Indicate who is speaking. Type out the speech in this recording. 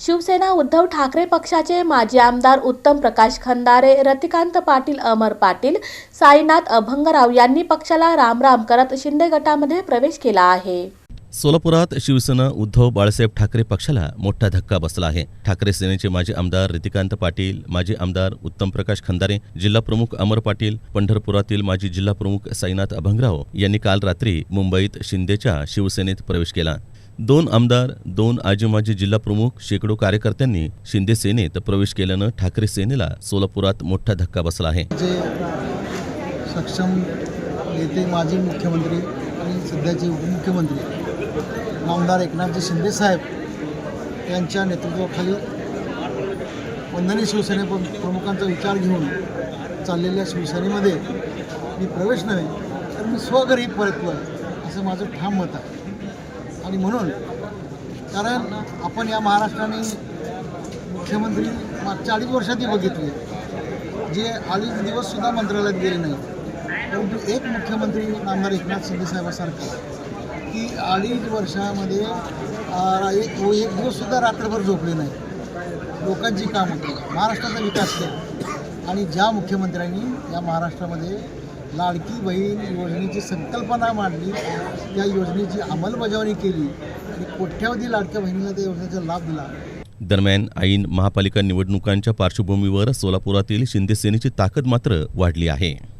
Speaker 1: शिवसेना उद्धव ठाकरे पक्षाचे माजी आमदार उत्तम प्रकाश खंदारे रतिकांत पाटील अमर पाटील साईनाथ अभंगराव यांनी पक्षाला रामराम करत शिंदे गटामध्ये प्रवेश केला आहे.
Speaker 2: सोलापुरात शिवसेना उद्धव बाळासाहेब ठाकरे पक्षाला मोठा धक्का बसला आहे. ठाकरे सेनेचे माजी आमदार रितिकांत पाटील माजी आमदार उत्तम प्रकाश खंदारे जिल्हा प्रमुख अमर पाटील पंढरपुरातील माजी जिल्हा प्रमुख साईनाथ अभंगराव यांनी काल रात्री मुंबईत शिंदेच्या शिवसेनेत प्रवेश केला. दोन आमदार दोन आजीमाजी जिल्हा प्रमुख शेकडो कार्यकर्त्यांनी शिंदे सेनेत प्रवेश केल्यानं ठाकरे सेनेला सोलापुरात मोठा धक्का बसला आहे.
Speaker 3: जे सक्षम नेते माजी मुख्यमंत्री आणि सध्याचे उपमुख्यमंत्री आमदार एकनाथजी शिंदे साहेब यांच्या नेतृत्वाखाली वंदनी शिवसेने प्रमुखांचा विचार घेऊन चाललेल्या शिवसेनेमध्ये मी प्रवेश नव्हे तर मी स्वघरी परतलो आहे असं माझं ठाम मत आहे. आणि म्हणून कारण आपण या महाराष्ट्राने मुख्यमंत्री मागच्या अडीच वर्षातही बघितले जे अडीच दिवससुद्धा मंत्रालयात गेले नाही. परंतु एक मुख्यमंत्री नामदार एकनाथ शिंदे की अडीच वर्षामध्ये एक एक दिवससुद्धा रात्रभर झोपले नाही. लोकांची कामं केली. महाराष्ट्राचा विकास केला. आणि ज्या मुख्यमंत्र्यांनी या महाराष्ट्रामध्ये लाडकी बहीण योजनेची संकल्पना मांडली त्या योजनेची अंमलबजावणी केली आणि कोट्यावधी लाडक्या बहिणीला त्या योजनेचा लाभ दिला.
Speaker 2: दरम्यान ऐन महापालिका निवडणुकांच्या पार्श्वभूमीवर सोलापुरातील शिंदे सेनेची ताकद मात्र वाढली आहे.